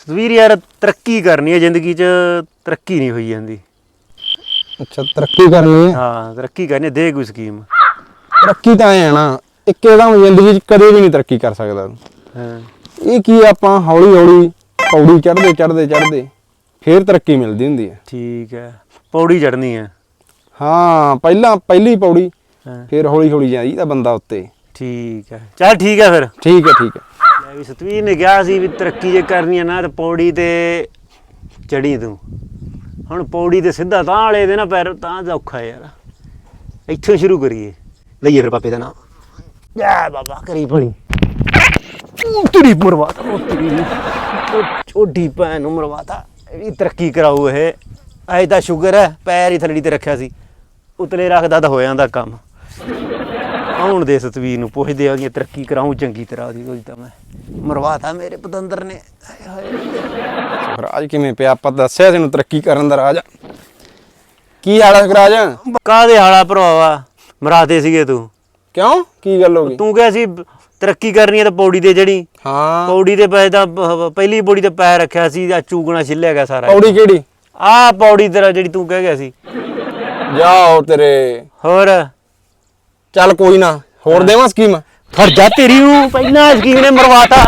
ਸਤਵੀਰ ਯਾਰ ਤਰੱਕੀ ਕਰਨੀ ਹੈ ਜ਼ਿੰਦਗੀ 'ਚ ਤਰੱਕੀ ਨਹੀਂ ਹੋਈ ਜਾਂਦੀ। ਅੱਛਾ ਤਰੱਕੀ ਕਰਨੀ ਹੈ? ਹਾਂ ਤਰੱਕੀ ਕਰਨੀ ਹੈ, ਦੇ ਕੋਈ ਸਕੀਮ। ਤਰੱਕੀ ਤਾਂ ਐ ਨਾ ਇੱਕੇ ਦਮ ਜ਼ਿੰਦਗੀ 'ਚ ਕਦੇ ਵੀ ਨਹੀਂ ਤਰੱਕੀ ਕਰ ਸਕਦਾ। ਹਾਂ। ਇਹ ਕੀ ਆ, ਆਪਾਂ ਹੌਲੀ ਹੌਲੀ ਪੌੜੀ ਚੜ੍ਹਦੇ ਚੜ੍ਹਦੇ ਚੜ੍ਹਦੇ ਫੇਰ ਤਰੱਕੀ ਮਿਲਦੀ ਹੁੰਦੀ ਹੈ। ਠੀਕ ਹੈ ਪੌੜੀ ਚੜਨੀ ਹੈ। ਹਾਂ ਪਹਿਲਾਂ ਪਹਿਲੀ ਪੌੜੀ ਹਾਂ। ਫੇਰ ਹੌਲੀ ਹੌਲੀ ਜਾਈਦਾ ਬੰਦਾ ਉੱਤੇ। ਠੀਕ ਹੈ। ਚੱਲ ਠੀਕ ਹੈ ਫਿਰ। ਠੀਕ ਹੈ ਠੀਕ ਹੈ। ਵੀ ਸਤਵੀਰ ਨੇ ਕਿਹਾ ਸੀ ਵੀ ਤਰੱਕੀ ਜੇ ਕਰਨੀ ਹੈ ਨਾ ਤੇ ਪੌੜੀ ਤੇ ਚੜੀ ਤੂੰ। ਹੁਣ ਪੌੜੀ ਤੇ ਸਿੱਧਾ ਤਾਂ ਵਾਲੇ ਦੇ ਨਾ ਪੈਰ ਤਾਂ ਔਖਾ ਯਾਰ। ਇੱਥੋਂ ਸ਼ੁਰੂ ਕਰੀਏ। ਲਈਏ ਫਿਰ ਪਾਪੇ ਦਾ ਨਾਮ। ਜੈ ਬਾਬਾ ਕਰੀ ਭਲੀ। ਤੇਰੀ ਮਰਵਾਤਾ ਤੇਰੀ ਛੋਟੀ ਭੈਣ ਨੂੰ ਮਰਵਾਤਾ। ਇਹ ਤਰੱਕੀ ਕਰਾਊ ਇਹ। ਐ ਤਾਂ ਸ਼ੂਗਰ ਹੈ ਪੈਰ ਹੀ ਥੱਲੜੀ ਤੇ ਰੱਖਿਆ ਸੀ। ਉਤਲੇ ਰੱਖਦਾ ਤਾਂ ਹੋ ਜਾਂਦਾ ਕੰਮ। ਆਉਣ ਦੇ ਸਤਵੀਰ ਨੂੰ ਪੁੱਛਦੇ ਆ ਕਿ ਤਰੱਕੀ ਕਰਾਉਂ ਚੰਗੀ ਤਰ੍ਹਾਂ ਉਹਦੀ ਉਹਦੀ ਤਾਂ ਮੈਂ ਮਰਵਾਤਾ ਮੇਰੇ ਪਤੰਦਰ ਨੇ। ਹਾਏ ਕਿਵੇਂ ਪਿਆ? ਆਪਾਂ ਦੱਸਿਆ ਤੈਨੂੰ ਤਰੱਕੀ ਕਰਨ ਦਾ ਰਾਜ। ਕੀ ਹਾਲ ਹੈ ਰਾਜ? ਕਾਦੇ ਹਾਲਾ ਭਰਾਵਾ ਮਰਾਤੇ ਸੀਗੇ ਤੂੰ। ਕਿਉਂ? ਕੀ ਗੱਲ ਹੋ ਗਈ? ਤੂੰ ਕਿਹਾ ਸੀ ਤਰੱਕੀ ਕਰਨੀ ਹੈ ਤਾਂ ਪੌੜੀ ਤੇ ਜਿਹੜੀ। ਹਾਂ। ਪੌੜੀ ਤੇ ਪੈ ਤਾਂ ਪ- ਪਹਿਲੀ ਪੌੜੀ ਤੇ ਪੈਰ ਰੱਖਿਆ ਸੀ ਆ ਚੂਗਣਾ ਛਿੱਲਿਆ ਗਿਆ ਸਾਰਾ। ਪੌੜੀ ਕਿਹੜੀ? ਆਹ ਪੌੜੀ ਤੇਰਾ ਜਿਹੜੀ ਤੂੰ ਕਹਿ ਗਿਆ ਸੀ। ਜਾਓ ਤੇਰੇ। ਹੋਰ? ਚੱਲ ਕੋਈ ਨਾ ਹੋਰ ਦੇਵਾਂ ਸਕੀਮ? ਫੜ ਜਾ ਤੇਰੀ ਨੂੰ। ਪਹਿਲਾਂ ਸਕੀਮ ਨੇ ਮਰਵਾਤਾ।